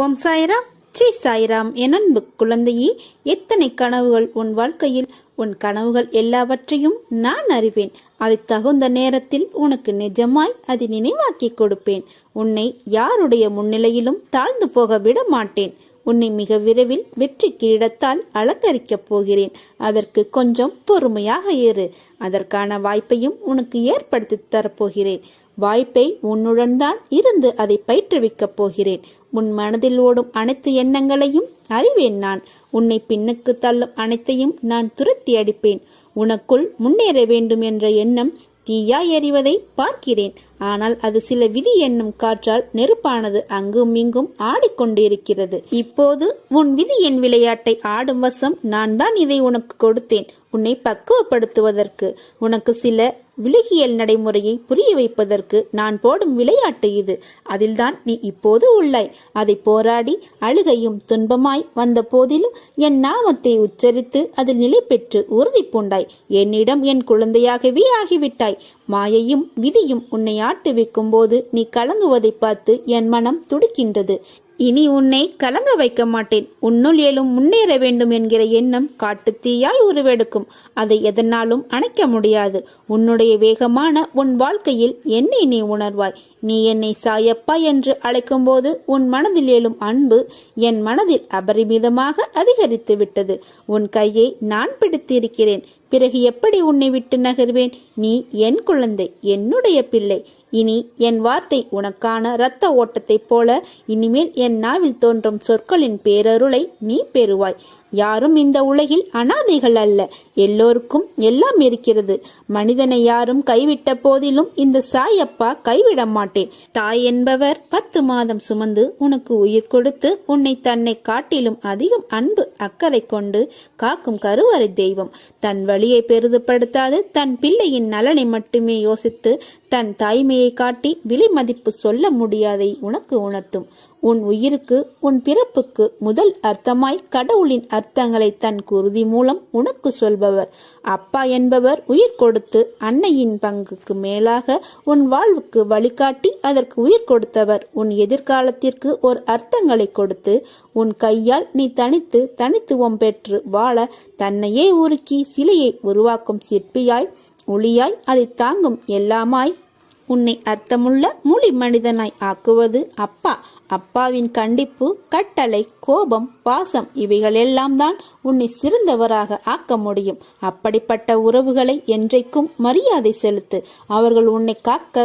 ஓம் சாய்ராம். ஸ்ரீ சாய்ராம் என் அன்பு குழந்தையே எத்தனை கனவுகள் உன் வாழ்க்கையில்? உன் கனவுகள் எல்லாவற்றையும் நான் அறிவேன். அது தகுந்த நேரத்தில் உனக்கு நிஜமாய் அதை நினைவாக்கி கொடுப்பேன். உன்னை யாருடைய முன்னிலையிலும் தாழ்ந்து போக விட மாட்டேன் உன்னை மிக விரைவில் வெற்றி கிரீடத்தால் அலங்கரிக்கப் போகிறேன். அதற்கு கொஞ்சம் பொறுமையாக இரு. அதற்கான வாய்ப்பையும் உனக்கு ஏற்படுத்தி தரப்போகிறேன். வாய்ப்பை உன்னுடன் தான் இருந்து அதை பயிற்றுவிக்கப் போகிறேன். உன் மனதில் ஓடும் அனைத்து எண்ணங்களையும் அறிவேன் நான். உன்னை பின்னுக்கு தள்ளும் அனைத்தையும் நான் துரத்தி அடிப்பேன். உனக்குள் முன்னேற வேண்டும் என்ற எண்ணம் தீயாய் எறிவதை பார்க்கிறேன். ஆனால் அது சில விதி என்னும் காற்றால் நெருப்பானது அங்கும் இங்கும் ஆடிக்கொண்டிருக்கிறது. இப்போது உன் விதி என் விளையாட்டை ஆடும் வசம் நான் தான் இதை உனக்கு கொடுத்தேன். உன்னை பக்குவப்படுத்துவதற்கு உனக்கு சில விலகியல் நடைமுறையை புரிய வைப்பதற்கு நான் போடும் விளையாட்டு இது. அதில்தான் நீ இப்போது உள்ளாய். அதை போராடி அழுகையும் துன்பமாய் வந்த போதிலும் என் நாமத்தை உச்சரித்து அதில் நிலை பெற்று உறுதி பூண்டாய் என்னிடம் என் குழந்தையாகவே ஆகிவிட்டாய். மாயையும் விதியும் உன்னை ஆட்டுவிக்கும் போது நீ கலங்குவதை பார்த்து என் மனம் துடிக்கின்றது. இனி உன்னை கலங்க வைக்க மாட்டேன். உன்னுள் ஏலும் முன்னேற வேண்டும் என்கிற எண்ணம் காட்டுத்தீயாய் உருவெடுக்கும். அதை எதனாலும் அணைக்க முடியாது. உன்னுடைய வேகமான உன் வாழ்க்கையில் என்னை நீ உணர்வாய். நீ என்னை சாயப்பா என்று அழைக்கும்போது உன் மனதில் எழும் அன்பு என் மனதில் அபரிமிதமாக அதிகரித்து விட்டது. உன் கையை நான் பிடித்திருக்கிறேன். பிறகு எப்படி உன்னை விட்டு நகர்வேன்? நீ என் குழந்தை என்னுடைய பிள்ளை. இனி என் வார்த்தை உனக்கான இரத்த ஓட்டத்தைப் போல இனிமேல் என் நாவில் தோன்றும் சொற்களின் பேரருளை நீ பெறுவாய். யாரும் இந்த உலகில் அனாதைகள் அல்ல. எல்லோருக்கும் எல்லாம் இருக்கிறது. மனிதனை யாரும் கைவிட்ட போதிலும் இந்த சாயப்பா கைவிட மாட்டேன். தாய் என்பவர் பத்து மாதம் சுமந்து உனக்கு உயிர் கொடுத்து உன்னை தன்னை காட்டிலும் அதிகம் அன்பு அக்கறை கொண்டு காக்கும் கருவறை தெய்வம். தன் வழியை பெரிதுபடுத்தாது தன் பிள்ளையின் நலனை மட்டுமே யோசித்து தன் தாய்மையை காட்டி விலை மதிப்பு சொல்ல முடியாதை உனக்கு உணர்த்தும். உன் உயிருக்கு உன் பிறப்புக்கு முதல் அர்த்தமாய் கடவுளின் அர்த்தங்களை தன் குருதி மூலம் உனக்கு சொல்பவர். அப்பா என்பவர் உயிர் கொடுத்து அன்னையின் பங்குக்கு மேலாக உன் வாழ்வுக்கு வழிகாட்டி அதற்கு உயிர் கொடுத்தவர். உன் எதிர்காலத்திற்கு ஒரு அர்த்தங்களை கொடுத்து உன் கையால் நீ தனித்து தனித்துவம் பெற்று வாழ தன்னையே உருக்கி சிலையை உருவாக்கும் சிற்பியாய் ஒளியாய் அதை தாங்கும் எல்லாமாய் உன்னை அர்த்தமுள்ள மொழி மனிதனாய் ஆக்குவது அப்பா அப்பாவின் கண்டிப்பு கட்டளை கோபம் பாசம் இவைகளெல்லாம் தான் உன்னை சிறந்தவராக ஆக்க முடியும். அப்படிப்பட்ட உறவுகளை என்றைக்கும் மரியாதை செலுத்து. அவர்கள் உன்னை காக்க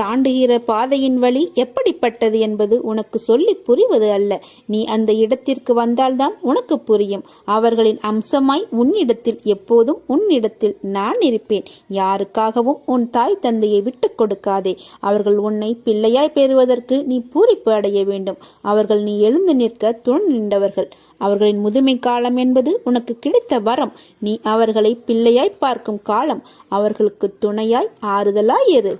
தாண்டுகிற பாதையின் வழி எப்படிப்பட்டது என்பது உனக்கு சொல்லி புரிவது அல்ல. நீ அந்த இடத்திற்கு வந்தால்தான் உனக்கு புரியும். அவர்களின் அம்சமாய் உன்னிடத்தில் எப்போதும் உன்னிடத்தில் நான் இருப்பேன். யாருக்காகவும் உன் தாய் தந்தையை விட்டு கொடுக்காதே. அவர்கள் உன்னை பிள்ளையாய் பெறுவதற்கு நீ பூரிப்பு அடைய வேண்டும். அவர்கள் நீ எழுந்து நிற்க துணை நின்றவர்கள். அவர்களின் முதுமை காலம் என்பது உனக்கு கிடைத்த வரம். நீ அவர்களை பிள்ளையாய் பார்க்கும் காலம். அவர்களுக்கு துணையாய் ஆறுதலாய் இரு.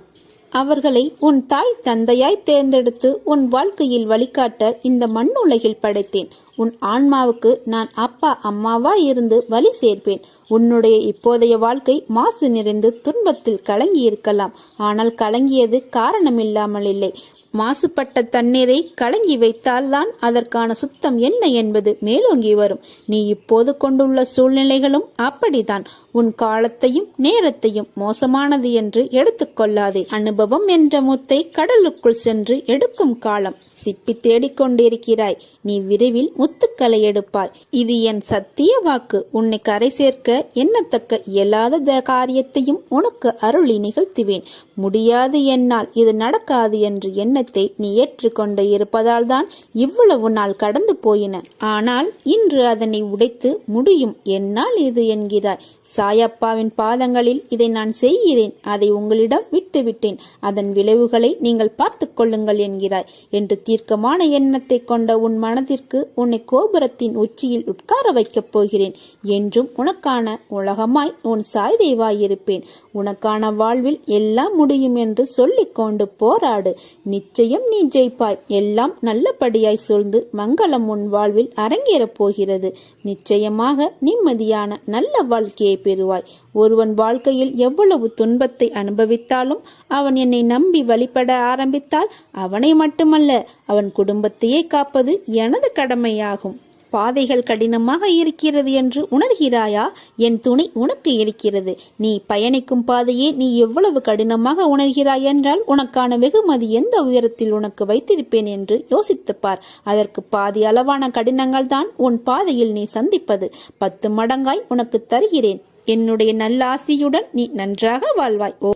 அவர்களை உன் தாய் தந்தையாய் தேர்ந்தெடுத்து உன் வாழ்க்கையில் வழிகாட்ட இந்த மண்ணுலகில் படைத்தேன். உன் ஆன்மாவுக்கு நான் அப்பா அம்மாவா இருந்து வழி சேர்ப்பேன். உன்னுடைய இப்போதைய வாழ்க்கை மாசு நிறைந்து துன்பத்தில் கலங்கி இருக்கலாம் ஆனால் கலங்கியது காரணமில்லாமல் இல்லை. மாசுபட்ட தண்ணீரை கலங்கி வைத்தால்தான் அதற்கான சுத்தம் என்ன என்பது மேலோங்கி வரும். நீ இப்போது கொண்டுள்ள சூழ்நிலைகளும் அப்படித்தான். உன் காலத்தையும் நேரத்தையும் மோசமானது என்று எடுத்துக்கொள்ளாதே அனுபவம் என்ற முத்தை கடலுக்குள் சென்று எடுக்கும் காலம் சிப்பி தேடிக்கொண்டிருக்கிறாய் நீ விரைவில் முத்துக்களை எடுப்பாய். இது என் சத்திய வாக்கு. உன்னை கரை சேர்க்க எண்ணத்தக்க இயலாத காரியத்தையும் உனக்கு அருளி நிகழ்த்துவேன். முடியாது என்னால் இது நடக்காது என்று எண்ணத்தை நீ ஏற்றுக்கொண்டு இருப்பதால் தான் இவ்வளவு நாள் கடந்து போயின. ஆனால் இன்று அதனை உடைத்து முடியும். என்னால் இது என்கிறாய். சாயப்பாவின் பாதங்களில் இதை நான் செய்கிறேன். அதை உங்களிடம் விட்டுவிட்டேன். அதன் விளைவுகளை நீங்கள் பார்த்து கொள்ளுங்கள் என்கிறாய் என்று தீர்க்கமான எண்ணத்தை கொண்ட உன் மனதிற்கு உன்னை கோபுரத்தின் உச்சியில் உட்கார வைக்கப் போகிறேன். என்றும் உனக்கான உலகமாய் உன் சாய்தேவாயிருப்பேன் உனக்கான வாழ்வில் எல்லாம் முடியும் என்று சொல்லிக் கொண்டு போராடு. நிச்சயம் நீ ஜெயிப்பாய். எல்லாம் நல்லபடியாய் சூழ்ந்து மங்களம் உன் வாழ்வில் அரங்கேறப் போகிறது. நிச்சயமாக நிம்மதியான நல்ல வாழ்க்கையை பெறு பெறுவாய். ஒருவன் வாழ்க்கையில் எவ்வளவு துன்பத்தை அனுபவித்தாலும் அவன் என்னை நம்பி வழிபட ஆரம்பித்தால் அவனை மட்டுமல்ல அவன் குடும்பத்தையே காப்பது எனது கடமையாகும். பாதைகள் கடினமாக இருக்கிறது என்று உணர்கிறாயா? என் துணை உனக்கு இருக்கிறது. நீ பயணிக்கும் பாதையே நீ எவ்வளவு கடினமாக உணர்கிறாய் என்றால் உனக்கான வெகுமதி எந்த உயரத்தில் உனக்கு வைத்திருப்பேன் என்று யோசித்துப்பார் அதற்கு பாதி அளவான கடினங்கள் தான் உன் பாதையில் நீ சந்திப்பது. பத்து மடங்காய் உனக்கு தருகிறேன். என்னுடைய நல்ல ஆசியுடன் நீ நன்றாக வாழ்வாய். ஓ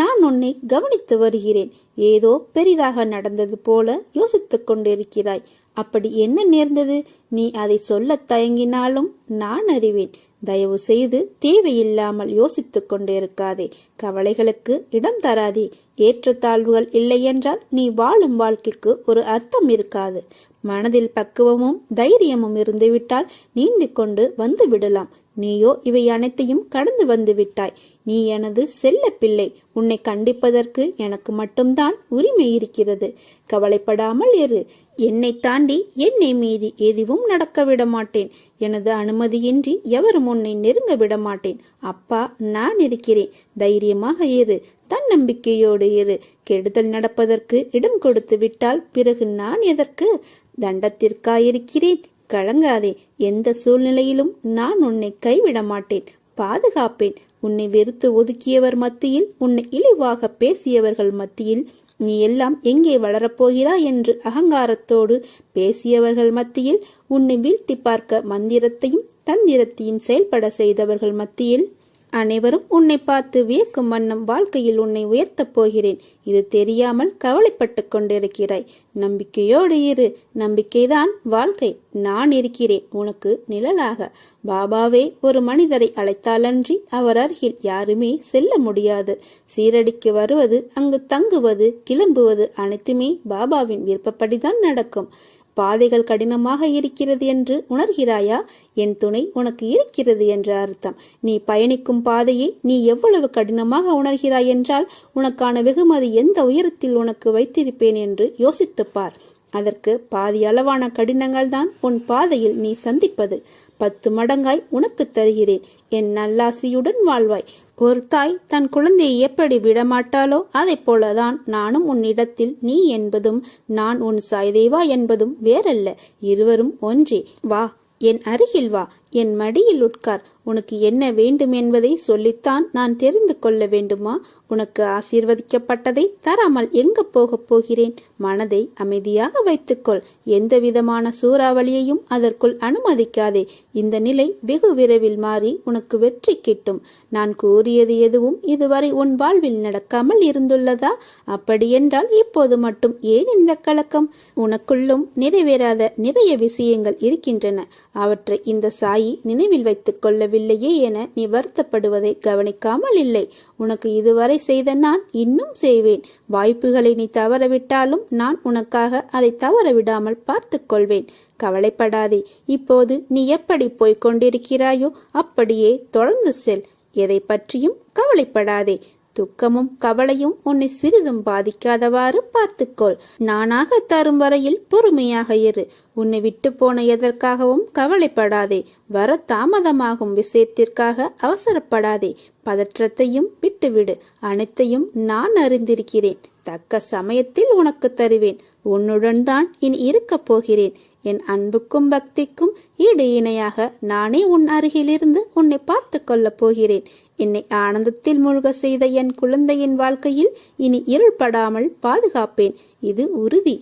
நான் உன்னை கவனித்து வருகிறேன். ஏதோ பெரிதாக நடந்தது போல யோசித்துக் கொண்டிருக்கிறாய். அப்படி என்ன நேர்ந்தது? நீ அதை சொல்லத் தயங்கினாலும் நான் அறிவேன். தயவு செய்து தேவையில்லாமல் யோசித்துக் கொண்டிருக்காதே. கவலைகளுக்கு இடம் தராதே. ஏற்றத்தாழ்வுகள் இல்லையென்றால் நீ வாழும் வாழ்க்கைக்கு ஒரு அர்த்தம் இருக்காது. மனதில் பக்குவமும் தைரியமும் இருந்துவிட்டால் நீந்திக் கொண்டு வந்து விடலாம் நீயோ இவை அனைத்தையும் கடந்து வந்து விட்டாய். நீ எனது செல்ல பிள்ளை. உன்னை கண்டிப்பதற்கு எனக்கு மட்டும்தான் உரிமை இருக்கிறது. கவலைப்படாமல் இரு. என்னை தாண்டி என்னை மீறி எதுவும் நடக்க விட மாட்டேன். எனது அனுமதியின்றி எவரும் உன்னை நெருங்க விட மாட்டேன். அப்பா நான் இருக்கிறேன். தைரியமாக இரு. தன்னம்பிக்கையோடு இரு. கெடுதல் நடப்பதற்கு இடம் கொடுத்து விட்டால் பிறகு நான் எதற்கு தண்டத்திற்காயிருக்கிறேன்? கலங்காதே. எந்த சூழ்நிலையிலும் நான் உன்னை கைவிட மாட்டேன் பாதுகாப்பேன். உன்னை வெறுத்து ஒதுக்கியவர் மத்தியில் உன்னை இழிவாக பேசியவர்கள் மத்தியில் நீ எல்லாம் எங்கே வளரப்போகிறாய் என்று அகங்காரத்தோடு பேசியவர்கள் மத்தியில் உன்னை வீழ்த்தி பார்க்க மந்திரத்தையும் தந்திரத்தையும் செயல்பட செய்தவர்கள் மத்தியில் அனைவரும் உன்னை பார்த்து வியக்கும் வண்ணம் வாழ்க்கையில் உன்னை உயர்த்தப் போகிறேன். இது தெரியாமல் கவலைப்பட்டு கொண்டிருக்கிறாய். நம்பிக்கையோடு இரு. நம்பிக்கைதான் வாழ்க்கை. நான் இருக்கிறேன். உனக்கு நிழலாக. பாபாவே ஒரு மனிதரை அழைத்தாலன்றி அவர் அருகில் யாருமே செல்ல முடியாது. சீரடிக்கு வருவது அங்கு தங்குவது கிளம்புவது அனைத்துமே பாபாவின் விருப்பப்படிதான் நடக்கும். பாதைகள் கடினமாக இருக்கிறது என்று உணர்கிறாயா? என் துணை உனக்கு இருக்கிறது என்ற அர்த்தம். நீ பயணிக்கும் பாதையை நீ எவ்வளவு கடினமாக உணர்கிறாய் என்றால் உனக்கான வெகுமதி எந்த உயரத்தில் உனக்கு வைத்திருப்பேன் என்று யோசித்துப்பார் அதற்கு பாதி அளவான கடினங்கள் தான் உன் பாதையில் நீ சந்திப்பது. பத்து மடங்காய் உனக்கு தருகிறேன். என் நல்லாசியுடன் வாழ்வாய். ஒரு தாய் தன் குழந்தையை எப்படி விடமாட்டாளோ அதை போலதான் நானும் உன்னிடத்தில் நீ என்பதும் நான் உன் சாய்தேவா என்பதும் வேறல்ல. இருவரும் ஒன்றே. வா என் அருகில் வா. என் மடியில் உட்கார். உனக்கு என்ன வேண்டும் என்பதை சொல்லித்தான் நான் தெரிந்து கொள்ள வேண்டுமா? உனக்கு ஆசீர்வதிக்கப்பட்டதை தராமல் எங்க போகப் போகிறேன்? மனதை அமைதியாக வைத்துக்கொள். எந்த விதமான சூறாவளியையும் அதற்குள் அனுமதிக்காதே. இந்த நிலை வெகு விரைவில் மாறி உனக்கு வெற்றி கிட்டும். நான் கூறியது எதுவும் இதுவரை உன் வாழ்வில் நடக்காமல் இருந்துள்ளதா? அப்படியென்றால் இப்போது மட்டும் ஏன் இந்த கலக்கம்? உனக்குள்ளும் நிறைவேறாத நிறைய விஷயங்கள் இருக்கின்றன. அவற்றை இந்த சாய் நினைவில் வைத்துக் கொள்ளவில்லையே என நீ வருத்தப்படுவதை கவனிக்காமல் இல்லை. உனக்கு இதுவரை செய்த நான் இன்னும் செய்வேன். வாய்ப்புகளை நீ தவறவிட்டாலும் நான் உனக்காக அதை தவற விடாமல் பார்த்துக் கொள்வேன். கவலைப்படாதே. இப்போது நீ எப்படி போய்க் கொண்டிருக்கிறாயோ அப்படியே தொடர்ந்து செல். எதை பற்றியும் கவலைப்படாதே. துக்கமும் கவலையும் உன்னை சிறிதும் பாதிக்காதவாறு பார்த்துக்கொள். நானாக தரும் வரையில் பொறுமையாக இரு. உன்னை விட்டு போன எதற்காகவும் கவலைப்படாதே. வர தாமதமாகும் விஷயத்திற்காக அவசரப்படாதே. பதற்றத்தையும் விட்டுவிடு. அனைத்தையும் நான் அறிந்திருக்கிறேன். தக்க சமயத்தில் உனக்கு தருவேன். உன்னுடன் தான் இனி இருக்கப் போகிறேன். என் அன்புக்கும் பக்திக்கும் ஈடு இணையாக நானே உன் அருகிலிருந்து உன்னை பார்த்து கொள்ளப் போகிறேன். என்னை ஆனந்தத்தில் மூழ்க செய்த என் குழந்தையின் வாழ்க்கையில் இனி இருள்படாமல் பாதுகாப்பேன். இது உறுதி.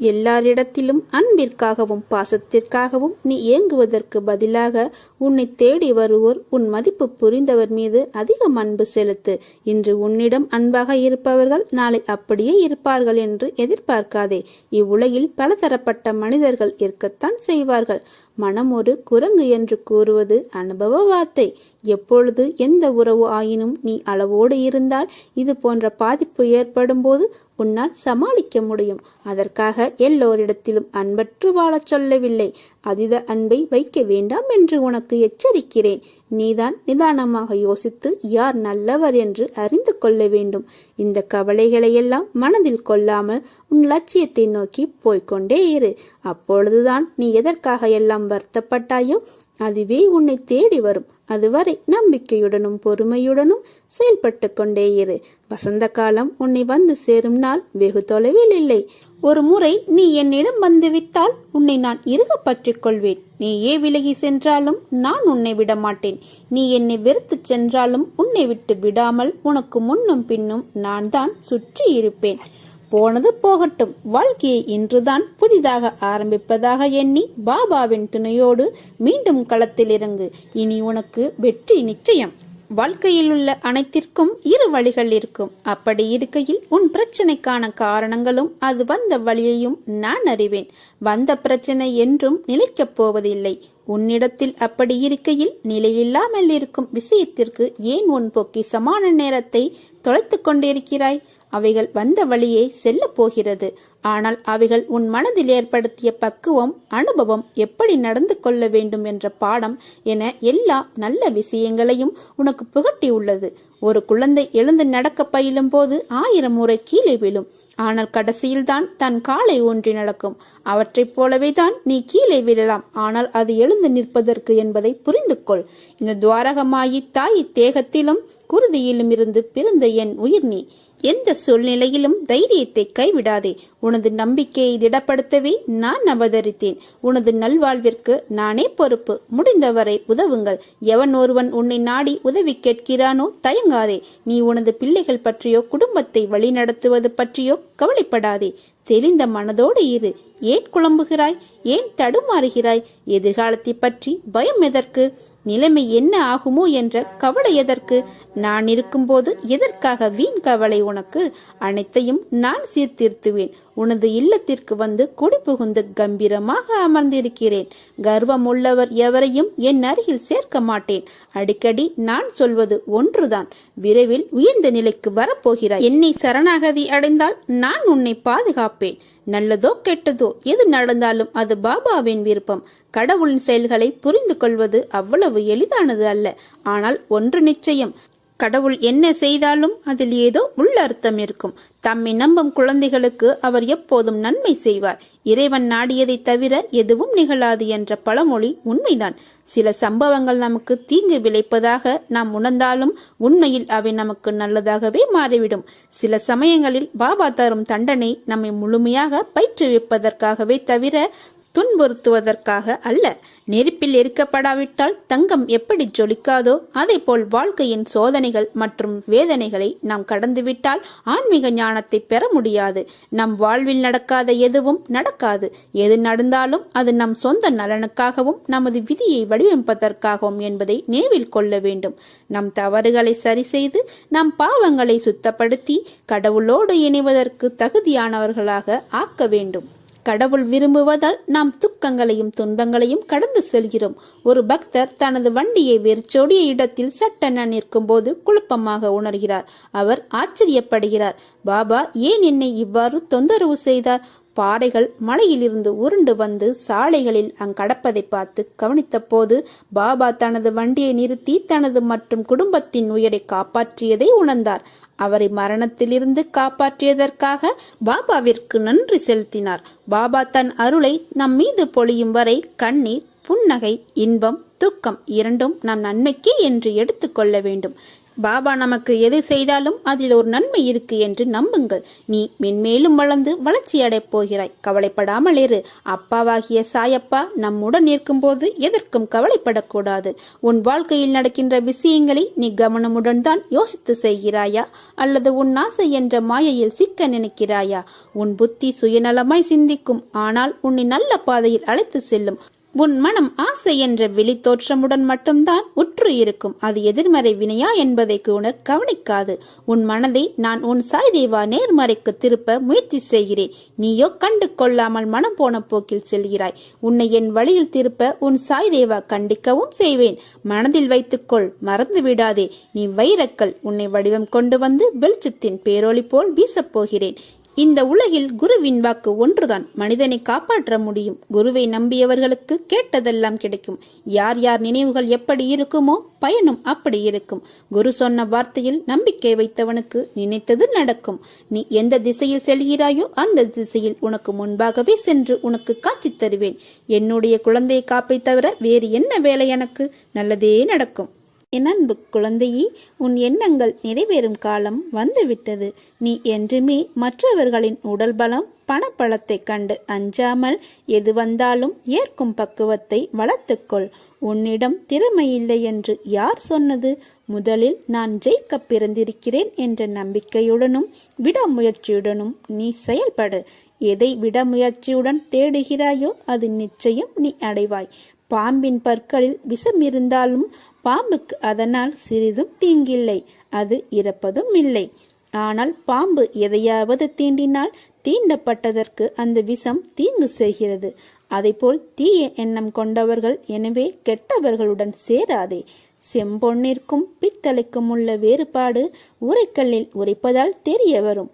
எல்லாரிடத்திலும் அன்பிற்காகவும் பாசத்திற்காகவும் நீ ஏங்குவதற்கு பதிலாக உன்னை தேடி வருவோர் உன் மதிப்பு புரிந்தவர் மீது அதிகம் அன்பு செலுத்து. இன்று உன்னிடம் அன்பாக இருப்பவர்கள் நாளை அப்படியே இருப்பார்கள் என்று எதிர்பார்க்காதே. இவ்வுலகில் பலதரப்பட்ட மனிதர்கள் இருக்கத்தான் செய்வார்கள். மனம் ஒரு குரங்கு என்று கூறுவது அனுபவ வார்த்தை. எப்பொழுது எந்த உறவு ஆயினும் நீ அளவோடு இருந்தால் இது போன்ற பாதிப்பு ஏற்படும் போது உன்னால் சமாளிக்க முடியும். அதற்காக எல்லோரிடத்திலும் அன்பற்று வாழச் சொல்லவில்லை. அதித அன்பை வைக்க வேண்டாம் என்று உனக்கு எச்சரிக்கிறேன். நீதான் நிதானமாக யோசித்து யார் நல்லவர் என்று அறிந்து கொள்ள வேண்டும். இந்த கவலைகளையெல்லாம் மனதில் கொள்ளாமல் உன் லட்சியத்தை நோக்கி போய்கொண்டே இரு. அப்பொழுதுதான் நீ எதற்காக எல்லாம் வருத்தப்பட்டாயோ அதுவே உன்னை தேடி வரும். அதுவரை நம்பிக்கையுடனும் பொறுமையுடனும் செயல்பட்டு கொண்டே இரு. வசந்த காலம் உன்னை வந்து சேரும் நாள் வெகு தொலைவில் இல்லை. ஒரு முறை நீ என்னிடம் வந்துவிட்டால் உன்னை நான் இறுக பற்றிக் கொள்வேன் நீயே விலகி சென்றாலும் நான் உன்னை விட மாட்டேன் நீ என்னை வெறுத்துச் சென்றாலும் உன்னை விட்டு விடாமல் உனக்கு முன்னும் பின்னும் நான் தான் சுற்றி இருப்பேன் போனது போகட்டும். வாழ்க்கையை இன்றுதான் புதிதாக ஆரம்பிப்பதாக எண்ணி பாபாவின் துணையோடு மீண்டும் களத்தில் இறங்கு. இனி உனக்கு வெற்றி நிச்சயம். வாழ்க்கையில் உள்ள அனைத்திற்கும் இரு வழிகள் இருக்கும். அப்படி இருக்கையில் உன் பிரச்சனைக்கான காரணங்களும் அது வந்த வழியையும் நான் அறிவேன். வந்த பிரச்சனை என்றும் நிலைக்கப் போவதில்லை. உன்னிடத்தில் அப்படி இருக்கையில் நிலையில்லாமல் இருக்கும் விஷயத்திற்கு ஏன் உன் பொக்கிசமான நேரத்தை தொலைத்துக் கொண்டிருக்கிறாய்? அவைகள் வந்த வழியே செல்ல போகிறது. ஆனால் அவைகள் உன் மனதில் ஏற்படுத்திய பக்குவம் அனுபவம் எப்படி நடந்து கொள்ள வேண்டும் என்ற பாடம் என எல்லா நல்ல விஷயங்களையும் உனக்கு புகட்டியுள்ளது. ஒரு குழந்தை எழுந்து நடக்க பயிலும் போது ஆயிரம் முறை கீழே விழும். ஆனால் கடைசியில்தான் தன் காலை ஊன்றி நடக்கும். அவற்றைப் போலவே தான் நீ கீழே விழலாம். ஆனால் அது எழுந்து நிற்பதற்கு என்பதை புரிந்து கொள் இந்த துவாரகமாயி தாய் தேகத்திலும் குருதியிலும் இருந்து பிறந்த என் உயிர் நீ. எந்த சூழ்நிலையிலும் தைரியத்தை கைவிடாதே. உனது நம்பிக்கையை திடப்படுத்தவே நான் அவதரித்தேன். உனது நல்வாழ்விற்கு நானே பொறுப்பு. முடிந்தவரை உதவுங்கள். எவன் ஒருவன் உன்னை நாடி உதவி கேட்கிறானோ தயங்காதே. நீ உனது பிள்ளைகள் பற்றியோ குடும்பத்தை வழிநடத்துவது பற்றியோ கவலைப்படாதே. தெளிந்த மனதோடு இரு. ஏன் குழம்புகிறாய்? ஏன் தடுமாறுகிறாய்? எதிர்காலத்தை பற்றி பயம் எதற்கு? நிலைமை என்ன ஆகுமோ என்ற கவலை எதற்கு? நான் இருக்கும்போது எதற்காக வீண் கவலை உனக்கு? அனைத்தையும் நான் சீர்திருத்துவேன். உனது இல்லத்திற்கு வந்து குடிபுகுந்து கம்பீரமாக அமர்ந்திருக்கிறேன். கர்வம் உள்ளவர் எவரையும் என் அருகில் சேர்க்க மாட்டேன். அடிக்கடி நான் சொல்வது ஒன்றுதான். விரைவில் உயர்ந்த நிலைக்கு வரப்போகிறாய். என்னை சரணாகதி அடைந்தால் நான் உன்னை பாதுகாப்பேன். நல்லதோ கெட்டதோ எது நடந்தாலும் அது பாபாவின் விருப்பம். கடவுளின் செயல்களை புரிந்து கொள்வது அவ்வளவு எளிதானது அல்ல. ஆனால் ஒன்று நிச்சயம். கடவுள் என்ன செய்தாலும் அதில் ஏதோ உள்ளர்த்தம் இருக்கும். தம்மை நம்பும் குழந்தைகளுக்கு அவர் எப்போதும் நன்மை செய்வார். இறைவன் நாடியதை தவிர எதுவும் நிகழாது என்ற பழமொழி உண்மைதான். சில சம்பவங்கள் நமக்கு தீங்கு விளைப்பதாக நாம் உணர்ந்தாலும் உண்மையில் அவை நமக்கு நல்லதாகவே மாறிவிடும். சில சமயங்களில் பாபா தரும் தண்டனை நம்மை முழுமையாக பயிற்றுவிப்பதற்காகவே தவிர துன்புறுத்துவதற்காக அல்ல. நெருப்பில் எரிக்கப்படாவிட்டால் தங்கம் எப்படி ஜொலிக்காதோ அதே போல் வாழ்க்கையின் சோதனைகள் மற்றும் வேதனைகளை நாம் கடந்துவிட்டால் ஆன்மீக ஞானத்தை பெற முடியாது. நம் வாழ்வில் நடக்காத எதுவும் நடக்காது. எது நடந்தாலும் அது நம் சொந்த நலனுக்காகவும் நமது விதியை வடிவமைப்பதற்காகவும் என்பதை நினைவில் கொள்ள வேண்டும். நம் தவறுகளை சரி செய்து நம் பாவங்களை சுத்தப்படுத்தி கடவுளோடு இணைவதற்கு தகுதியானவர்களாக ஆக்க வேண்டும். கடவுள் விரும்புவதால் நாம் துக்கங்களையும் துன்பங்களையும் கடந்து செல்கிறோம். ஒரு பக்தர் தனது வண்டியை வெறிச்சோடிய இடத்தில் சட்டென நிற்கும் போது குழப்பமாக உணர்கிறார். அவர் ஆச்சரியப்படுகிறார். பாபா ஏன் என்னை இவ்வாறு தொந்தரவு செய்தார்? பாறைகள் மலையிலிருந்து உருண்டு வந்து சாலைகளில் அங்கடப்பதை பார்த்து கவனித்த போது பாபா தனது வண்டியை நிறுத்தி தனது மற்றும் குடும்பத்தின் உயிரை காப்பாற்றியதை உணர்ந்தார். அவரை மரணத்திலிருந்து காப்பாற்றியதற்காக பாபாவிற்கு நன்றி செலுத்தினார். பாபா தன் அருளை நம் மீது பொழியும் வரை கண்ணீர் புன்னகை இன்பம் துக்கம் இரண்டும் நம் நன்மைக்கே என்று எடுத்துக்கொள்ள வேண்டும். பாபா நமக்கு எது செய்தாலும் அதில் ஒரு நன்மை இருக்கு என்று நம்புங்கள். நீ மென்மேலும் வளர்ந்து வளர்ச்சி அடைப் போகிறாய். கவலைப்படாமல் இரு. அப்பாவாகிய சாயப்பா நம்முடன் இருக்கும்போது எதற்கும் கவலைப்படக்கூடாது. உன் வாழ்க்கையில் நடக்கின்ற விஷயங்களை நீ கவனமுடன் தான் யோசித்து செய்கிறாயா? அல்லது உன் ஆசை என்ற மாயையில் சிக்க நினைக்கிறாயா? உன் புத்தி சுயநலமாய் சிந்திக்கும். ஆனால் உன்னை நல்ல பாதையில் அழைத்து செல்லும். உன் மனம் ஆசை என்ற வெளித்தோற்றமுடன் மட்டும்தான் உற்று இருக்கும். அது எதிர்மறை வினையா என்பதை கூட கவனிக்காது. உன் மனதை நான் உன் சாய்தேவா நேர்மறைக்கு திருப்ப முயற்சி செய்கிறேன். நீயோ கண்டு கொள்ளாமல் மனம் போன போக்கில் செல்கிறாய். உன்னை என் வழியில் திருப்ப உன் சாய்தேவா கண்டிக்கவும் செய்வேன். மனதில் வைத்துக்கொள் மறந்து விடாதே. நீ வைரக்கல் உன்னை வடிவம் கொண்டு வந்து வெளிச்சத்தின் பேரொளி போல் வீசப் போகிறேன். இந்த உலகில் குருவின் வாக்கு ஒன்றுதான். மனிதனை காப்பாற்ற முடியும். குருவை நம்பியவர்களுக்கு கேட்டதெல்லாம் கிடைக்கும். யார் யார் நினைவுகள் எப்படி இருக்குமோ பயனும் அப்படி இருக்கும். குரு சொன்ன வார்த்தையில் நம்பிக்கை வைத்தவனுக்கு நினைத்தது நடக்கும். நீ எந்த திசையில் செல்கிறாயோ அந்த திசையில் உனக்கு முன்பாகவே சென்று உனக்கு காட்சி தருவேன். என்னுடைய குழந்தையை காப்பை தவிர வேறு என்ன வேலை எனக்கு? நல்லதே நடக்கும். என் அன்பு குழந்தையே உன் எண்ணங்கள் நிறைவேறும் காலம் வந்துவிட்டது. நீ என்றுமே மற்றவர்களின் உடல் பலம் பணப்பழத்தை கண்டு அஞ்சாமல் எது வந்தாலும் ஏற்கும் பக்குவத்தை வளர்த்துக்கொள். உன்னிடம் திறமையில்லை என்று யார் சொன்னது? முதலில் நான் ஜெயிக்க பிறந்திருக்கிறேன் என்ற நம்பிக்கையுடனும் விடாமுயற்சியுடனும் நீ செயல்படு. எதை விடாமுயற்சியுடன் தேடுகிறாயோ அது நிச்சயம் நீ அடைவாய். பாம்பின் பற்களில் விஷம் இருந்தாலும் பாம்புக்கு அதனால் சிறிதும் தீங்கில்லை அது இறப்பதும் இல்லை. ஆனால் பாம்பு எதையாவது தீண்டினால் தீண்டப்பட்டதற்கு அந்த விஷம் தீங்கு செய்கிறது. அதைப்போல் தீய எண்ணம் கொண்டவர்கள் எனவே கெட்டவர்களுடன் சேராதே. செம்பொன்னிற்கும் பித்தளைக்கும் உள்ள வேறுபாடு உரைக்கல்லில் உரைப்பதால் தெரிய வரும்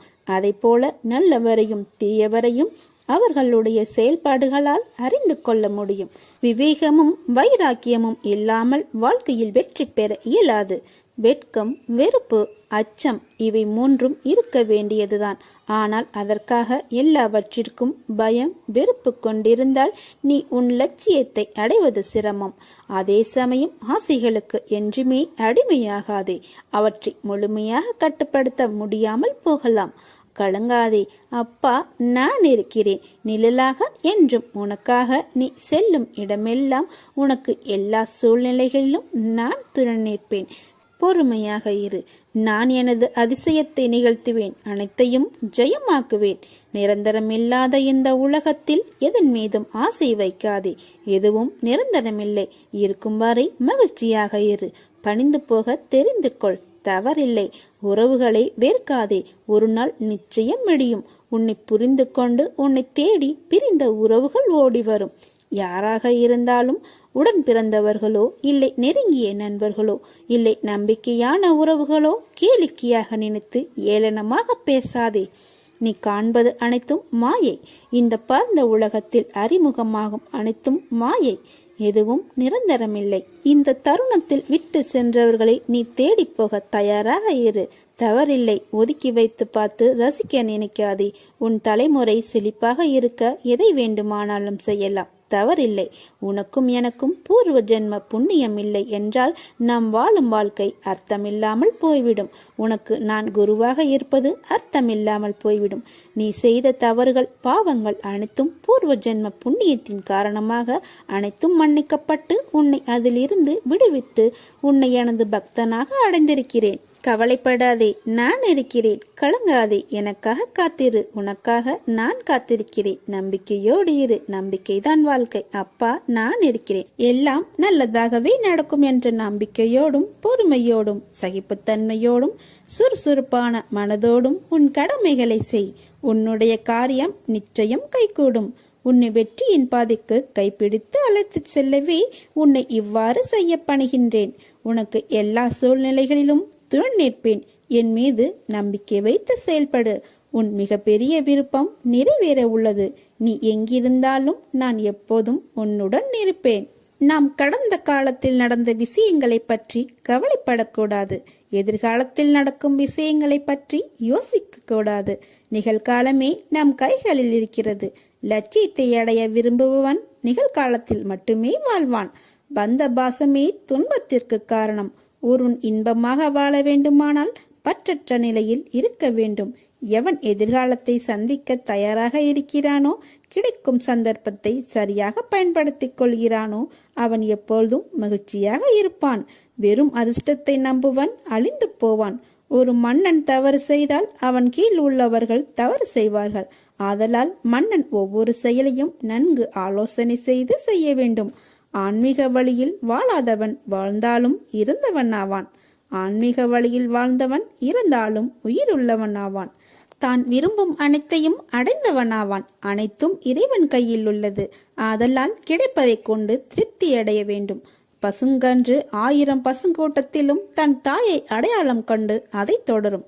போல நல்லவரையும் தீயவரையும் அவர்களுடைய செயல்பாடுகளால் அறிந்து கொள்ள முடியும். விவேகமும் வைராக்கியமும் இல்லாமல் வாழ்க்கையில் வெற்றி பெற இயலாது. வெட்கம் வெறுப்பு அச்சம் இவை மூன்றும் இருக்க வேண்டியதுதான். ஆனால் அதற்காக எல்லாவற்றிற்கும் பயம் வெறுப்பு கொண்டிருந்தால் நீ உன் லட்சியத்தை அடைவது சிரமம். அதே சமயம் ஆசைகளுக்கு என்றுமே அடிமையாகாதே. அவற்றை முழுமையாக கட்டுப்படுத்த முடியாமல் போகலாம். கலங்காதே. அப்பா நான் இருக்கிறேன். நிழலாக என்றும் உனக்காக நீ செல்லும் இடமெல்லாம் உனக்கு எல்லா சூழ்நிலைகளிலும் நான் துணை நிற்பேன் பொறுமையாக இரு. நான் எனது அதிசயத்தை நிகழ்த்துவேன். அனைத்தையும் ஜெயமாக்குவேன். நிரந்தரமில்லாத இந்த உலகத்தில் எதன் மீதும் ஆசை வைக்காதே. எதுவும் நிரந்தரமில்லை. இருக்கும் வரை மகிழ்ச்சியாக இரு. பணிந்து போக தெரிந்து கொள். தவறில்லை. உறவுகளை வேர்க்காதே ஒரு நாள் நிச்சயம் முடியும் உன்னை புரிந்து கொண்டு உன்னை தேடி பிரிந்த உறவுகள் ஓடி வரும். யாராக இருந்தாலும் உடன் பிறந்தவர்களோ இல்லை நெருங்கிய நண்பர்களோ இல்லை நம்பிக்கையான உறவுகளோ கேளிக்கையாக நினைத்து ஏளனமாக பேசாதே. நீ காண்பது அனைத்தும் மாயை. இந்த பரந்த உலகத்தில் அறிமுகமாகும் அனைத்தும் மாயை. எதுவும் நிரந்தரமில்லை. இந்த தருணத்தில் விட்டு சென்றவர்களை நீ தேடி போக தயாராக இரு. தவறில்லை. ஒதுக்கி வைத்து பார்த்து ரசிக்க நினைக்காதே. உன் தலைமுறை செழிப்பாக இருக்க எதை வேண்டுமானாலும் செய்யலாம். தவறில்லை. உனக்கும் எனக்கும் பூர்வ ஜென்ம புண்ணியம் இல்லை என்றால் நாம் வாழும் வாழ்க்கை அர்த்தமில்லாமல் போய்விடும். உனக்கு நான் குருவாக இருப்பது அர்த்தமில்லாமல் போய்விடும். நீ செய்த தவறுகள் பாவங்கள் அனைத்தும் பூர்வ ஜென்ம புண்ணியத்தின் காரணமாக அனைத்தும் மன்னிக்கப்பட்டு உன்னை அதிலிருந்து விடுவித்து உன்னை எனது பக்தனாக அடைந்திருக்கிறேன். கவலைப்படாதே நான் இருக்கிறேன். கலங்காதே எனக்காக காத்திரு. உனக்காக நான் காத்திருக்கிறேன். நம்பிக்கையோடு இரு. நம்பிக்கைதான் வாழ்க்கை. அப்பா நான் இருக்கிறேன். எல்லாம் நல்லதாகவே நடக்கும் என்ற நம்பிக்கையோடும் பொறுமையோடும் சகிப்புத்தன்மையோடும் சுறுசுறுப்பான மனதோடும் உன் கடமைகளை செய். உன்னுடைய காரியம் நிச்சயம் கைகூடும். உன்னை வெற்றியின் பாதைக்கு கைப்பிடித்து அழைத்துச் செல்லவே உன்னை இவ்வாறு செய்ய பணிகின்றேன். உனக்கு எல்லா சூழ்நிலைகளிலும் துணை நிற்பேன். என் மீது நம்பிக்கை வைத்து செயல்படு. உன் மிகப்பெரிய விருப்பம் நிறைவேற உள்ளது. நீ எங்கிருந்தாலும் நான் எப்போதும் உன்னுடன் இருப்பேன். நாம் கடந்த காலத்தில் நடந்த விஷயங்களை பற்றி கவலைப்படக்கூடாது. எதிர்காலத்தில் நடக்கும் விஷயங்களை பற்றி யோசிக்க கூடாது நிகழ்காலமே நம் கைகளில் இருக்கிறது. லட்சியத்தை அடைய விரும்புபவன் நிகழ்காலத்தில் மட்டுமே வாழ்வான். பந்த பாசமே துன்பத்திற்கு காரணம். ஒருவன் இன்பமாக வாழ வேண்டுமானால் பற்றற்ற நிலையில் இருக்க வேண்டும். எவன் எதிர்காலத்தை சந்திக்க தயாராக இருக்கிறானோ கிடைக்கும் சந்தர்ப்பத்தை சரியாக பயன்படுத்திக் கொள்கிறானோ அவன் எப்பொழுதும் மகிழ்ச்சியாக இருப்பான். வெறும் அதிர்ஷ்டத்தை நம்புவன் அழிந்து போவான். ஒரு மன்னன் தவறு செய்தால் அவன் கீழ் உள்ளவர்கள் தவறு செய்வார்கள். ஆதலால் மன்னன் ஒவ்வொரு செயலையும் நன்கு ஆலோசனை செய்து செய்ய வேண்டும். ஆன்மீக வழியில் வாழாதவன் வாழ்ந்தாலும் இருந்தவன் ஆவான் ஆன்மீக வழியில் வாழ்ந்தவன் இருந்தாலும் உயிருள்ளவன் ஆவான் தான் விரும்பும் அனைத்தையும் அடைந்தவனாவான். அனைத்தும் இறைவன் கையில் உள்ளது. ஆதலால் கிடைப்பதை கொண்டு திருப்தி அடைய வேண்டும். பசுங்கன்று ஆயிரம் பசுங்கூட்டத்திலும் தன் தாயை அடையாளம் கண்டு அதை தொடரும்.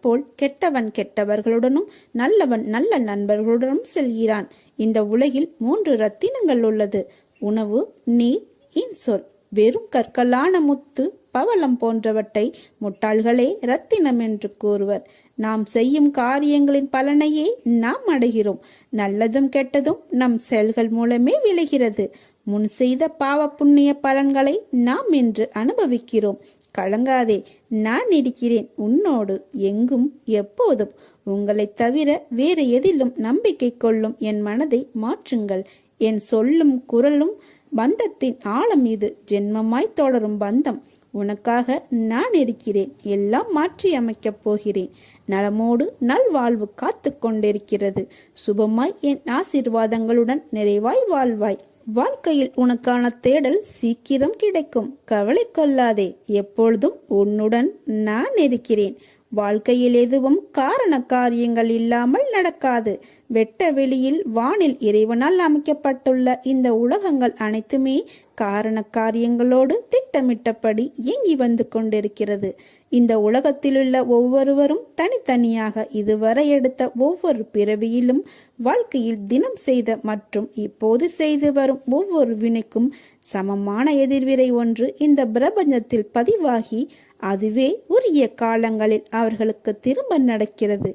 போல் கெட்டவன் கெட்டவர்களுடனும் நல்லவன் நல்ல நண்பர்களுடனும் செல்கிறான். இந்த உலகில் மூன்று ரத்தினங்கள் உள்ளது. உணவு நீர் இன்சொல் வெறும் கற்களான முத்து பவளம் போன்றவற்றை முட்டாள்களே ரத்தினம் என்று கூறுவர். நாம் செய்யும் காரியங்களின் பலனையே நாம் அடைகிறோம். நல்லதும் கெட்டதும் நம் செயல்கள் மூலமே விளைகிறது. முன் செய்த பாவ புண்ணிய பலன்களை நாம் இன்று அனுபவிக்கிறோம். கலங்காதே நான் இருக்கிறேன் உன்னோடு எங்கும் எப்போதும். உங்களைத் தவிர வேறு எதிலும் நம்பிக்கை கொள்ளும் என் மனதை மாற்றுங்கள். என் சொல்லும் குரலும் பந்தத்தின் ஆழம் இது ஜென்மமாய் தொடரும் பந்தம். உனக்காக நான் இருக்கிறேன். எல்லாம் மாற்றி அமைக்கப் போகிறேன். நலமோடு நல்வாழ்வு காத்து கொண்டிருக்கிறது. சுபமாய் என் ஆசீர்வாதங்களுடன் நிறைவாய் வாழ்வாய். வாழ்க்கையில் உனக்கான தேடல் சீக்கிரம் கிடைக்கும். கவலை கொள்ளாதே. எப்பொழுதும் உன்னுடன் நான் இருக்கிறேன். வாழ்க்கையில் எதுவும் காரண காரியங்கள் இல்லாமல் நடக்காது. வெட்ட வெளியில் வானில் இறைவனால் அமைக்கப்பட்டுள்ள இந்த உலகங்கள் அனைத்துமே காரண காரியங்களோடு திட்டமிட்டபடி இயங்கி வந்து கொண்டிருக்கிறது. இந்த உலகத்திலுள்ள ஒவ்வொருவரும் தனித்தனியாக இதுவரை எடுத்த ஒவ்வொரு பிறவியிலும் வாழ்க்கையில் தினம் செய்த மற்றும் இப்போது செய்து வரும் ஒவ்வொரு வினைக்கும் சமமான எதிர்விரை ஒன்று இந்த பிரபஞ்சத்தில் பதிவாகி அதுவே உரிய காலங்களில் அவர்களுக்கு திரும்ப நடக்கிறது.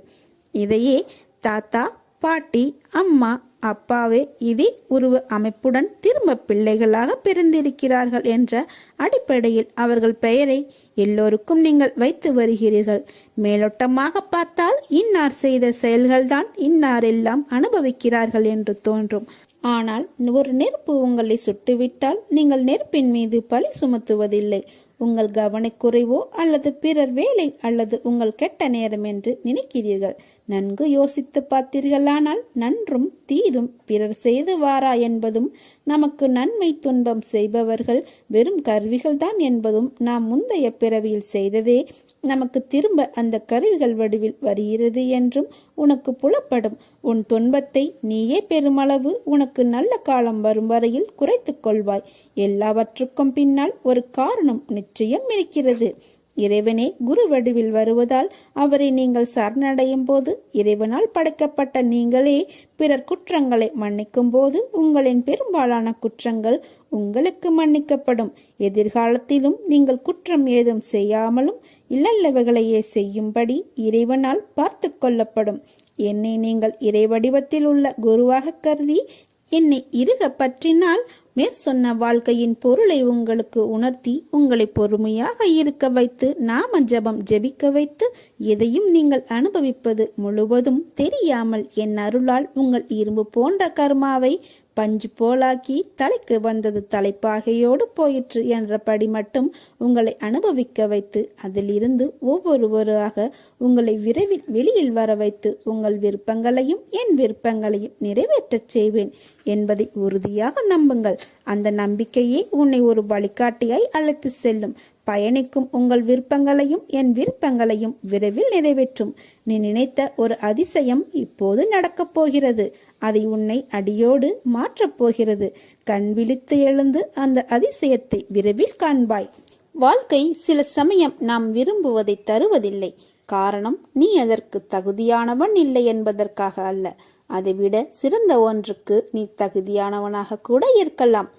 இதையே தாத்தா பாட்டி அம்மா அப்பாவே இதே உருவ அமைப்புடன் திரும்ப பிள்ளைகளாக பிறந்திருக்கிறார்கள் என்ற அடிப்படையில் அவர்கள் பெயரை எல்லோருக்கும் நீங்கள் வைத்து வருகிறீர்கள். மேலோட்டமாக பார்த்தால் இன்னார் செய்த செயல்கள்தான் இன்னாரெல்லாம் அனுபவிக்கிறார்கள் என்று தோன்றும். ஆனால் ஒரு நெருப்பு உங்களை சுட்டுவிட்டால் நீங்கள் நெருப்பின் மீது பழி சுமத்துவதில்லை. உங்கள் கவனக்குறைவோ அல்லது பிறர் வேலை அல்லது உங்கள் கெட்ட நேரம் என்று நினைக்கிறீர்கள். நன்கு யோசித்து பார்த்தீர்களானால் நன்றும் தீதும் பிறர் செய்து வாரா என்பதும் நமக்கு நன்மை துன்பம் செய்பவர்கள் வெறும் கருவிகள்தான் என்பதும் நாம் முந்தைய பிறவியில் செய்ததே நமக்கு திரும்ப அந்த கருவிகள் வடிவில் வருகிறது என்றும் உனக்கு புலப்படும். உன் துன்பத்தை நீயே பெருமளவு உனக்கு நல்ல காலம் வரும் வரையில் குறைத்துக் கொள்வாய். எல்லாவற்றுக்கும் பின்னால் ஒரு காரணம் நிச்சயம் இருக்கிறது. இறைவனே குரு வடிவில் வருவதால் அவரை நீங்கள் சரணடையும் போது இறைவனால் படைக்கப்பட்ட நீங்களே பிறர் குற்றங்களை மன்னிக்கும் போது உங்களின் பெரும்பாலான குற்றங்கள் உங்களுக்கு மன்னிக்கப்படும். எதிர்காலத்திலும் நீங்கள் குற்றம் ஏதும் செய்யாமலும் இல்லல்லவைகளையே செய்யும்படி இறைவனால் பார்த்து கொள்ளப்படும். என்னை நீங்கள் இறை வடிவத்தில் உள்ள குருவாக கருதி என்னை இருக பற்றினால் மேற்சொன்ன வாழ்க்கையின் பொருளை உங்களுக்கு உணர்த்தி உங்களை பொறுமையாக இருக்க வைத்து நாம ஜபம் ஜெபிக்க வைத்து எதையும் நீங்கள் அனுபவிப்பது முழுவதும் தெரியாமல் என் அருளால் உங்கள் இரும்பு போன்ற கர்மாவை பஞ்சு போலாக்கி தலைக்கு வந்தது தலைப்பாகையோடு போயிற்று என்றபடி மட்டும் உங்களை அனுபவிக்க வைத்து அதிலிருந்து ஒவ்வொருவராக உங்களை விரைவில் வெளியில் வர வைத்து உங்கள் விருப்பங்களையும் என் விருப்பங்களையும் நிறைவேற்றச் செய்வேன் என்பதை உறுதியாக நம்புங்கள். அந்த நம்பிக்கையே உன்னை ஒரு வழிகாட்டியாய் அழைத்து செல்லும். பயணிக்கும் உங்கள் விருப்பங்களையும் என் விருப்பங்களையும் விரைவில் நிறைவேற்றும். நீ நினைத்த ஒரு அதிசயம் இப்போது நடக்கப் போகிறது. அதை உன்னை அடியோடு மாற்றப் போகிறது. கண் விழித்து எழுந்து அந்த அதிசயத்தை விரைவில் காண்பாய். வாழ்க்கை சில சமயம் நாம் விரும்புவதை தருவதில்லை. காரணம் நீ அதற்கு தகுதியானவன் இல்லை என்பதற்காக அல்ல. அதைவிட சிறந்த ஒன்றுக்கு நீ தகுதியானவனாக கூட இருக்கலாம்.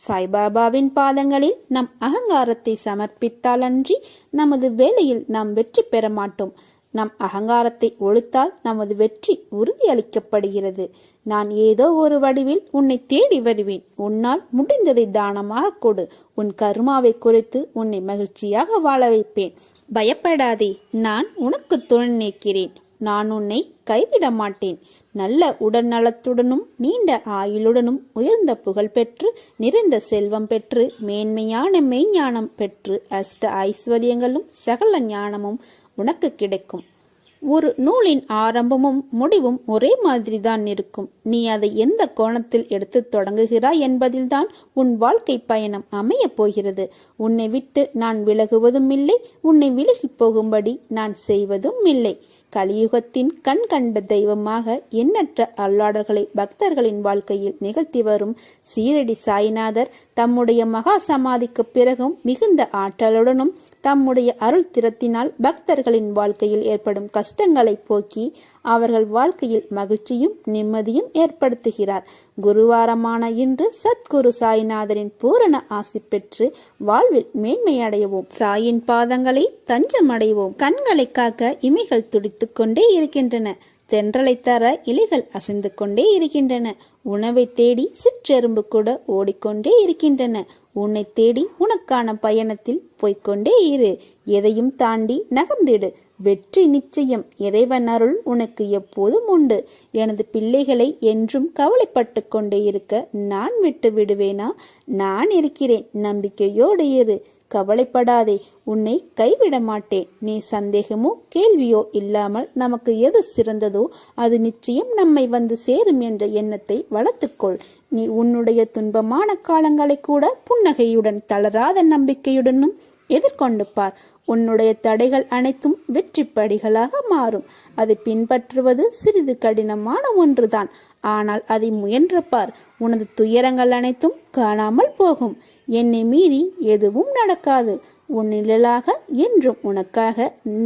சாய்பாபாவின் பாதங்களில் நம் அகங்காரத்தை சமர்ப்பித்தால் அன்றி நமது வேலையில் நாம் வெற்றி பெற மாட்டோம். நம் அகங்காரத்தை ஒழித்தால் நமது வெற்றி உறுதியளிக்கப்படுகிறது. நான் ஏதோ ஒரு வடிவில் உன்னை தேடி வருவேன். உன்னால் முடிந்ததை தானமாக கொடு. உன் கருமாவை குறித்து உன்னை மகிழ்ச்சியாக வாழ வைப்பேன். பயப்படாதே. நான் உனக்கு துணை நிற்கிறேன். நான் உன்னை கைவிட மாட்டேன். நல்ல உடல்நலத்துடனும் நீண்ட ஆயுளுடனும் உயர்ந்த புகழ் பெற்று நிறைந்த செல்வம் பெற்று மேன்மையான மெய்ஞானம் பெற்று அஷ்ட ஐஸ்வர்யங்களும் சகல ஞானமும் உனக்கு கிடைக்கும். ஒரு நூலின் ஆரம்பமும் முடிவும் ஒரே மாதிரி தான் இருக்கும். நீ அதை எந்த கோணத்தில் எடுத்து தொடங்குகிறாய் என்பதில்தான் உன் வாழ்க்கை பயணம் அமையப் போகிறது. உன்னை விட்டு நான் விலகுவதும் இல்லை உன்னை விலகி போகும்படி நான் செய்வதும் இல்லை. கலியுகத்தின் கண் கண்ட தெய்வமாக எண்ணற்ற அல்லாடர்களை பக்தர்களின் வாழ்க்கையில் நிகழ்த்தி வரும் சீரடி சாய்நாதர் தம்முடைய மகா சமாதிக்கு பிறகும் மிகுந்த ஆற்றலுடனும் தம்முடைய அருள் திறத்தினால் பக்தர்களின் வாழ்க்கையில் ஏற்படும் கஷ்டங்களை போக்கி அவர்கள் வாழ்க்கையில் மகிழ்ச்சியும் நிம்மதியும் ஏற்படுத்துகிறார். குருவாரமான இன்று சத்குரு சாய்நாதரின் பூரண ஆசி பெற்று வாழ்வில் மேன்மையடையவும் சாயின் பாதங்களை தஞ்சமடைவோம் கண்களை காக்க இமைகள் துடித்துக் கொண்டே இருக்கின்றன. தென்றலை தர இலைகள் அசைந்து கொண்டே இருக்கின்றன. உணவை தேடி சிற்றெரும்பு கூட ஓடிக்கொண்டே இருக்கின்றன. உன்னை தேடி உனக்கான பயணத்தில் போய்க்கொண்டே இரு. எதையும் தாண்டி நகர்ந்திடு. வெற்றி நிச்சயம். இறைவன் அருள் உனக்கு எப்போதும் உண்டு. எனது பிள்ளைகளை என்றும் கவலைப்பட்டு கொண்டே இருக்க நான் விட்டு விடுவேனா? நான் இருக்கிறேன். நம்பிக்கையோடு இரு. கவலைப்படாதே. உன்னை கைவிட மாட்டேன். நீ சந்தேகமோ கேள்வியோ இல்லாமல் நமக்கு எது சிறந்ததோ அது நிச்சயம் நம்மை வந்து சேரும் என்ற எண்ணத்தை வளர்த்துக்கொள். நீ உன்னுடைய துன்பமான காலங்களை கூட புன்னகையுடன் தளராத நம்பிக்கையுடனும் எதிர்கொண்டு பார். உன்னுடைய தடைகள் அனைத்தும் வெற்றி படிகளாக மாறும். அதை பின்பற்றுவது சிறிது கடினமான ஒன்றுதான். ஆனால் அதை முயன்று பார். உனது துயரங்கள் அனைத்தும் காணாமல் போகும். என்னை மீறி எதுவும் நடக்காது. உன் நிழலாக என்றும் உனக்காக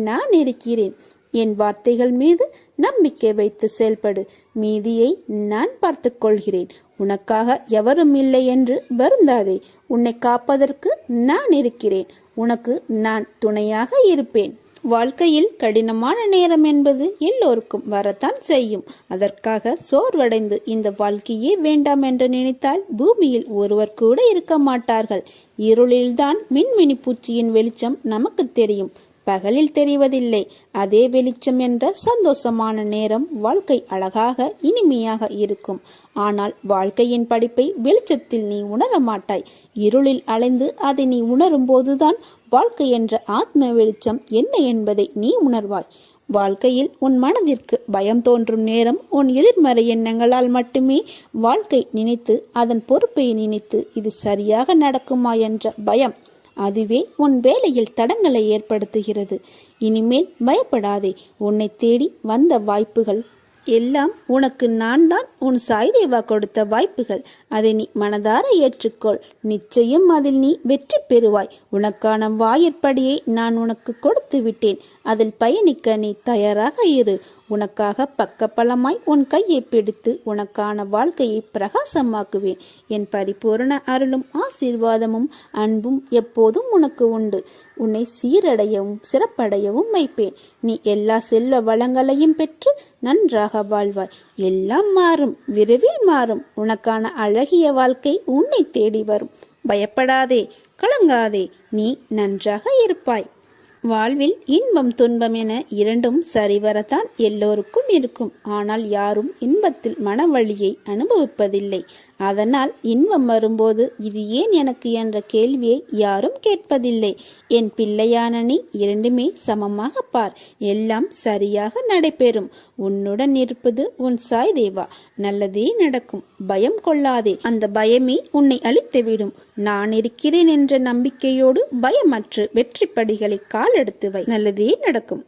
நான் இருக்கிறேன். என் வார்த்தைகள் மீது நம்பிக்கை வைத்து செயல்படு. மீதியை நான் பார்த்துக்கொள்கிறேன். உனக்காக எவரும் இல்லை என்று வருந்தாதே. உன்னை காப்பதற்கு நான் இருக்கிறேன். உனக்கு நான் துணையாக இருப்பேன். வாழ்க்கையில் கடினமான நேரம் என்பது எல்லோருக்கும் வரத்தான் செய்யும். அதற்காக சோர்வடைந்து இந்த வாழ்க்கையே வேண்டாம் என்று நினைத்தால் பூமியில் ஒருவர் கூட இருக்க மாட்டார்கள். இருளில்தான் மின்மினி பூச்சியின் வெளிச்சம் நமக்கு தெரியும். பகலில் தெரிவதில்லை. அதே வெளிச்சம் என்ற சந்தோஷமான நேரம் வாழ்க்கை அழகாக இனிமையாக இருக்கும். ஆனால் வாழ்க்கையின் படிப்பை வெளிச்சத்தில் நீ உணர மாட்டாய். இருளில் அலைந்து அதை நீ உணரும் போதுதான் வாழ்க்கை என்ற ஆத்ம வெளிச்சம் என்ன என்பதை நீ உணர்வாய். வாழ்க்கையில் உன் மனதிற்கு பயம் தோன்றும் நேரம் உன் எதிர்மறை எண்ணங்களால் மட்டுமே வாழ்க்கை நினைத்து அதன் பொறுப்பை நினைத்து இது சரியாக நடக்குமா என்ற பயம் அதுவே உன் வேலையில் தடங்களை ஏற்படுத்துகிறது. இனிமேல் பயப்படாதே. உன்னை தேடி வந்த வாய்ப்புகள் எல்லாம் உனக்கு நான் தான் உன் சாய்தேவா கொடுத்த வாய்ப்புகள். அதை நீ மனதார ஏற்றுக்கொள். நிச்சயம் அதில் நீ வெற்றி பெறுவாய். உனக்கான வாயிற்படியை நான் உனக்கு கொடுத்து விட்டேன் அதில் பயணிக்க நீ தயாராக இரு. உனக்காக பக்கபலமாய் உன் கையை பிடித்து உனக்கான வாழ்க்கையை பிரகாசமாக்குவேன். என் பரிபூரண அருளும் ஆசீர்வாதமும் அன்பும் எப்போதும் உனக்கு உண்டு. உன்னை சீரடையவும் சிறப்படையவும் வைப்பேன். நீ எல்லா செல்வ வளங்களையும் பெற்று நன்றாக வாழ்வாய். எல்லாம் மாறும் விரைவில் மாறும். உனக்கான அழகிய வாழ்க்கை உன்னை தேடி வரும். பயப்படாதே கலங்காதே. நீ நன்றாக இருப்பாய். வாழ்வில் இன்பம் துன்பம் என இரண்டும் சரிவரத்தான் எல்லோருக்கும் இருக்கும். ஆனால் யாரும் இன்பத்தில் மனவழியை அனுபவிப்பதில்லை. அதனால் இன்பம் வரும்போது இது ஏன் எனக்கு என்ற கேள்வியை யாரும் கேட்பதில்லை. என் பிள்ளையான நீ இரண்டுமே சமமாக பார். எல்லாம் சரியாக நடைபெறும். உன்னுடன் இருப்பது உன் சாய் தேவா. நல்லதே நடக்கும். பயம் கொள்ளாதே. அந்த பயமே உன்னை அழித்துவிடும். நான் இருக்கிறேன் என்ற நம்பிக்கையோடு பயமற்று வெற்றி படிகளை காலெடுத்து வை. நல்லதே நடக்கும்.